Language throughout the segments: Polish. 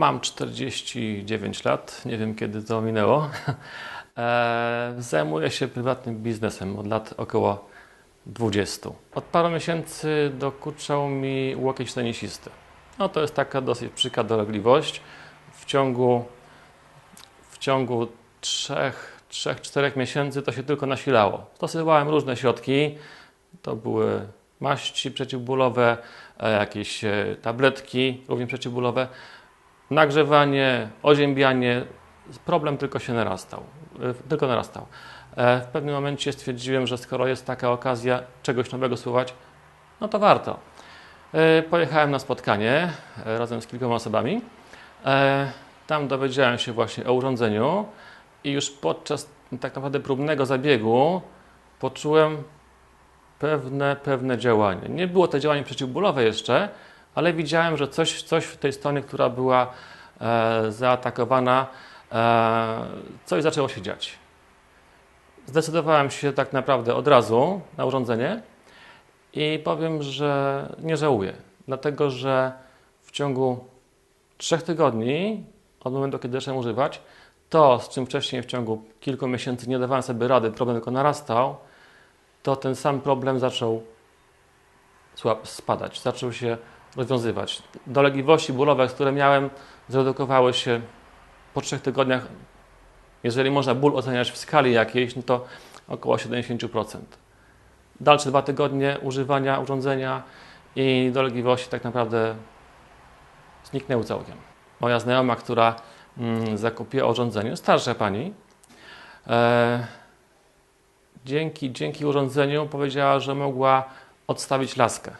Mam 49 lat, nie wiem kiedy to minęło. E, Zajmuję się prywatnym biznesem od lat około 20. Od paru miesięcy dokuczał mi łokieć tenisisty. No to jest taka dosyć przyka dolegliwość. W ciągu, w ciągu 3-4 miesięcy to się tylko nasilało. Stosowałem różne środki. To były maści przeciwbólowe, e, jakieś e, tabletki również przeciwbólowe. Nagrzewanie, oziębianie, problem tylko się narastał. e, Tylko narastał. E, W pewnym momencie stwierdziłem, że skoro jest taka okazja czegoś nowego spróbować, no to warto. E, Pojechałem na spotkanie razem z kilkoma osobami. Tam dowiedziałem się właśnie o urządzeniu i już podczas tak naprawdę próbnego zabiegu poczułem pewne, pewne działanie. Nie było to działanie przeciwbólowe jeszcze, ale widziałem, że coś, coś w tej stronie, która była e, zaatakowana, e, coś zaczęło się dziać. Zdecydowałem się tak naprawdę od razu na urządzenie i powiem, że nie żałuję, dlatego że w ciągu trzech tygodni, od momentu, kiedy zacząłem używać, to, z czym wcześniej w ciągu kilku miesięcy nie dawałem sobie rady, problem tylko narastał, to ten sam problem zaczął spadać, zaczął się rozwiązywać. Dolegliwości bólowe, które miałem, zredukowały się po trzech tygodniach. Jeżeli można ból oceniać w skali jakiejś, no to około 70%. Dalsze dwa tygodnie używania urządzenia i dolegliwości tak naprawdę zniknęły całkiem. Moja znajoma, która mm, zakupiła urządzenie, starsza pani, e, dzięki, dzięki urządzeniu powiedziała, że mogła odstawić laskę.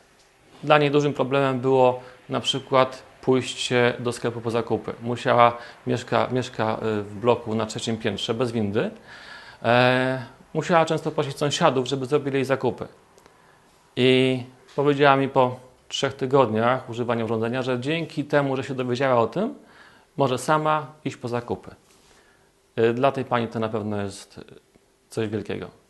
Dla niej dużym problemem było na przykład pójście do sklepu po zakupy. Musiała, mieszka, mieszka y, w bloku na trzecim piętrze bez windy. E, musiała często prosić sąsiadów, żeby zrobili jej zakupy. I powiedziała mi po trzech tygodniach używania urządzenia, że dzięki temu, że się dowiedziała o tym, może sama iść po zakupy. Y, Dla tej pani to na pewno jest y, coś wielkiego.